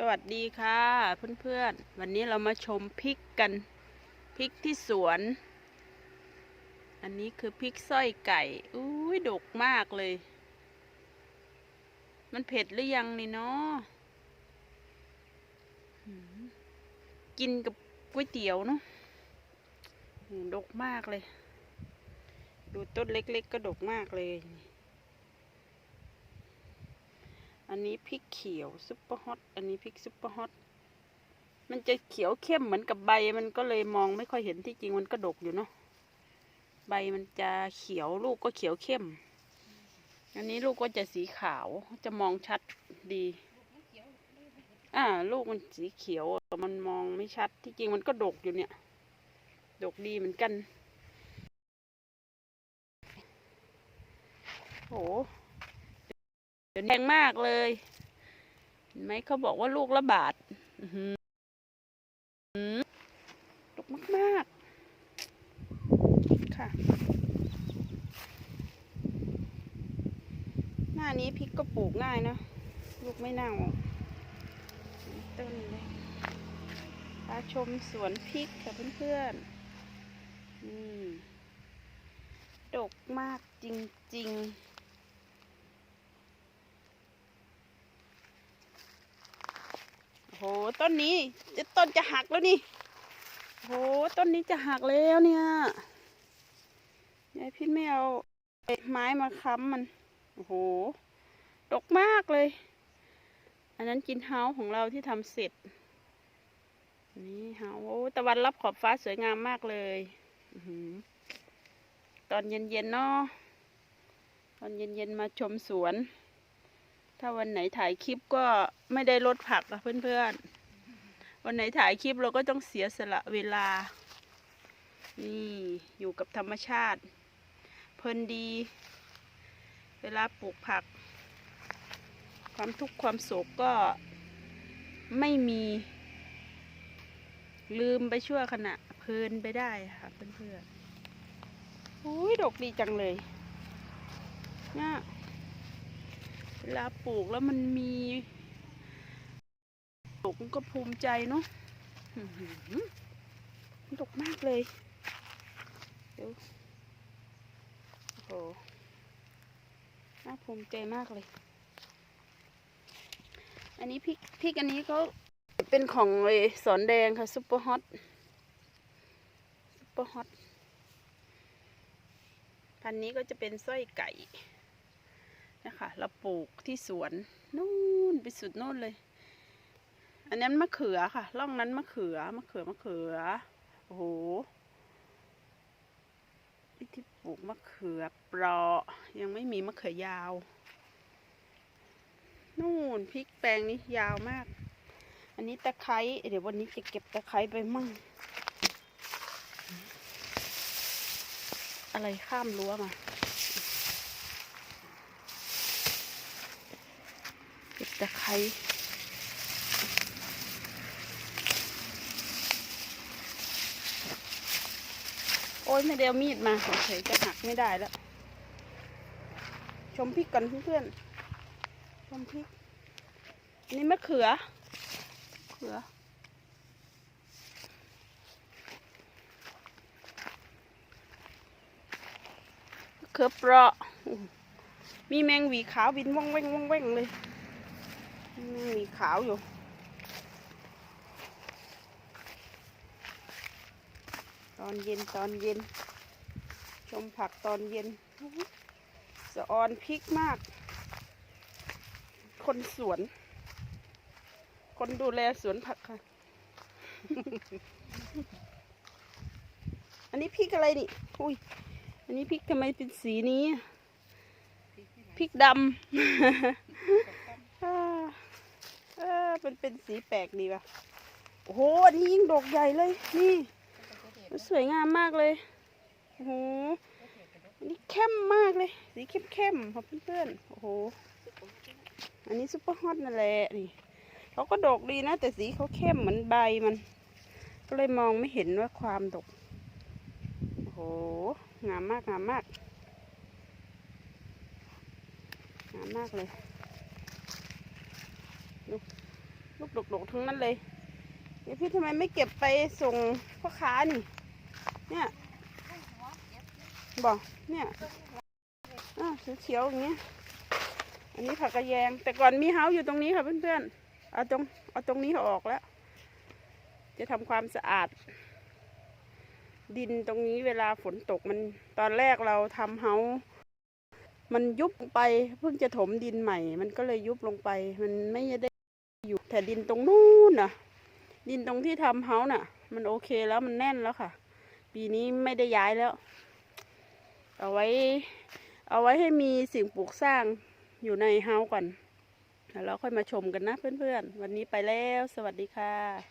สวัสดีค่ะเพื่อนๆ วันนี้เรามาชมพริกกันพริกที่สวน อันนี้คือพริกสร้อยไก่อุ้ยดกมากเลย มันเผ็ดหรือยังนี่เนาะกินกับก๋วยเตี๋ยวเนาะดกมากเลย ดูต้นเล็กๆก็ดกมากเลย อันนี้พริกเขียวซุปเปอร์ฮอต อันนี้พริกซุปเปอร์ฮอต มันจะเขียวเข้มเหมือนกับใบ มันก็เลยมองไม่ค่อยเห็นที่จริงมันก็ดกอยู่เนาะ ใบมันจะเขียวลูกก็เขียวเข้ม อันนี้ลูกก็จะสีขาวจะมองชัดดี อ่า ลูกมันสีเขียวมันมองไม่ชัดที่จริงมันก็ดกอยู่เนี่ย ดกดีเหมือนกัน โอ้ แดงมากเลยเห็นไหมเขาบอกว่าลูกละบาทอื้อหือดกมาก ๆ ค่ะ หน้านี้พริกก็ปลูกง่ายนะ ลูกไม่เน่าต้นเลยพาชมสวนพริกค่ะเพื่อนๆอืมดกมากจริง ๆ โอ้โหต้นนี้จะต้นจะหักแล้วนี่โอ้โหต้นนี้จะหักแล้วเนี่ยยายพิษไม่เอาไม้มาค้ำมันโอ้โหดกมากเลย อันนั้นกินเฮาของเราที่ทำเสร็จ นี่เฮาโอ้ตะวันรับขอบฟ้าสวยงามมากเลยอตอนเย็นๆเนาะตอนเย็นๆมาชมสวน ถ้าวันไหนถ่ายคลิปก็ ไม่ได้ลดผักอะเพื่อนๆ วันไหนถ่ายคลิปเราก็ต้องเสียสละเวลา นี่อยู่กับธรรมชาติ เพลินดี เวลาปลูกผัก ความทุกข์ความโศกก็ไม่มีลืมไปชั่วขณะเพลินไปได้ค่ะเพื่อนๆอุ้ยดกดีจังเลยเนี่ยเวลาปลูกแล้วมันมี ปลูกก็ภูมิใจเนาะอื้อหือมันดกมากเลยเดี๋ยวโอ้โหน่าภูมิใจมากเลย อันนี้พริกพริกอันนี้เขาเป็นของไอ้สอนแดงค่ะซุปเปอร์ฮอตซุปเปอร์ฮอตพันนี้ก็จะเป็นสร้อยไก่นะคะเราปลูกที่สวนนู่นไปสุดโน่นเลย อันนั้นมะเขือค่ะ ร่องนั้นมะเขือ มะเขือ มะเขือ โอ้โหที่ปลูกมะเขือเปราะ ยังไม่มีมะเขือยาว นู่นพริกแปลงนี้ยาวมาก อันนี้ตะไคร้ เดี๋ยววันนี้จะเก็บตะไคร้ไปมั่ง อะไรข้ามรั้วมาเก็บตะไคร้ ยไม่ได้เอามีดมาสงสัยจะหักไม่ได้แล้ว ชมพริกก่อนเพื่อนๆชมพริกอันนี่มะเขือ เขือ เขือเปราะ มีแมงหวีขาวบินว่องแว่งว่องแว่งเลยมีแมงหวีขาวอยู่ อนเย็นตอนเย็น ชมผักตอนเย็นสะออนพริกมาก คนสวน คนดูแลสวนผักค่ะ อันนี้พริกอะไรนี่ อุ้ย อันนี้พริกทำไมเป็นสีนี้ พริกดำเออมันเป็นสีแปลกดีว่ะ โอ้โห อันนี้ยิ่งดอกใหญ่เลย นี่ สวยงามมากเลยโอ้โหอันนี้เข้มมากเลยสีเข้มเข้มครับเพื่อนๆโอ้โหอันนี้ซุปเปอร์ฮอตนั่นแหละนี่เขาก็ดกดีนะ แต่สีเขาเข้มเหมือนใบมัน ก็เลยมองไม่เห็นว่าความดกโอ้โหงามมากงามมากงามมากเลยดูกลูกดกๆทั้งนั้นเลยเดี๋ยวพี่ทำไมไม่เก็บไปส่งพ่อค้านี่ เนี่ยบอกเนี่ยอ้าวเขียวๆอย่างเงี้ยอันนี้ผักกระแยง แต่ก่อนมีเฮาอยู่ตรงนี้ค่ะเพื่อนๆเอาตรงเอาตรงนี้ออกแล้ว จะทำความสะอาด ดินตรงนี้เวลาฝนตกมันตอนแรกเราทำเฮามันยุบลงไปเพิ่งจะถมดินใหม่ มันก็เลยยุบลงไป มันไม่ได้อยู่แต่ดินตรงนู้นน่ะ ดินตรงที่ทำเฮาน่ะ มันโอเคแล้วมันแน่นแล้วค่ะ ปีนี้ไม่ได้ย้ายแล้ว เอาไว้ เอาไว้ให้มีสิ่งปลูกสร้างอยู่ในเฮาก่อนแล้วค่อยมาชมกันนะเพื่อนๆ วันนี้ไปแล้ว สวัสดีค่ะ